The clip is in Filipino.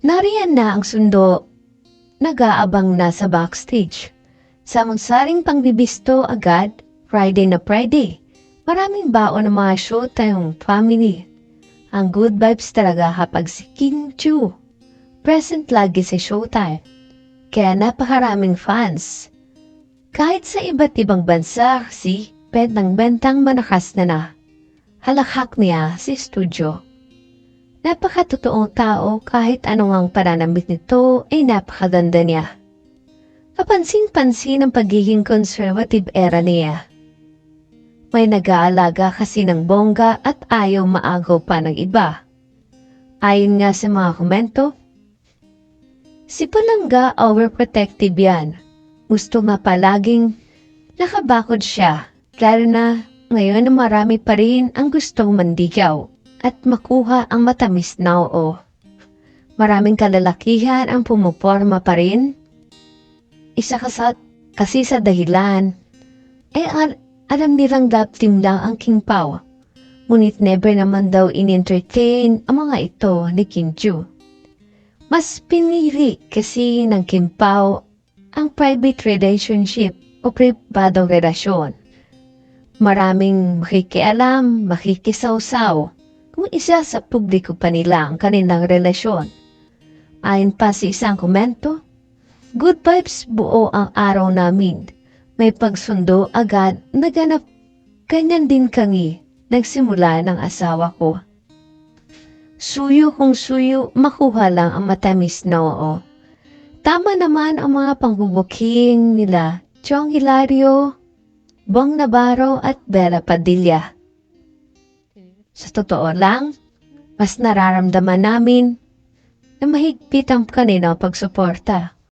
Nariyan na ang sundo. Nag-aabang na sa backstage. Samang-saring pangbibisto agad, Friday na Friday. Maraming baon ng mga show tayong family. Ang good vibes talaga kapag si King Chu. Present lagi sa showtime. Kaya napakaraming fans. Kahit sa iba't ibang bansa kasi, bentang-bentang manakas na na. Halakhak niya si studio. Napakatotoong tao kahit anong pananamit nito ay napakaganda niya. Kapansin-pansin ang pagiging conservative era niya. May nag-aalaga kasi ng bongga at ayaw maagaw pa ng iba. Ayon nga sa mga komento, si Palangga overprotective yan. Gusto nga palaging nakabakod siya, lalo na ngayon marami pa rin ang gustong mandigaw at makuha ang matamis na oo. Maraming kalalakihan ang pumuporma pa rin. Isa ka sa, kasi sa dahilan, eh al- alam nilang love team lang ang King Pao. Ngunit never naman daw in-entertain ang mga ito ni Kim Ju. Mas pinili kasi ng Kim Pao ang private relationship o pribadong relasyon. Maraming makikialam, makikisawsaw kung isa sa publiko pa nila ang kanilang relasyon. Ayon pa sa isang komento, Good vibes buo ang araw namin. May pagsundo agad naganap. Ganyan din kami nagsimula ng asawa ko. Suyo kung suyo, makuha lang ang matamis na oo. Tama naman ang mga pangbubuking nila, Chong Hilario, Bong Navarro at Bella Padilla. Sa totoo lang, mas nararamdaman namin na mahigpit ang kanilang pagsuporta.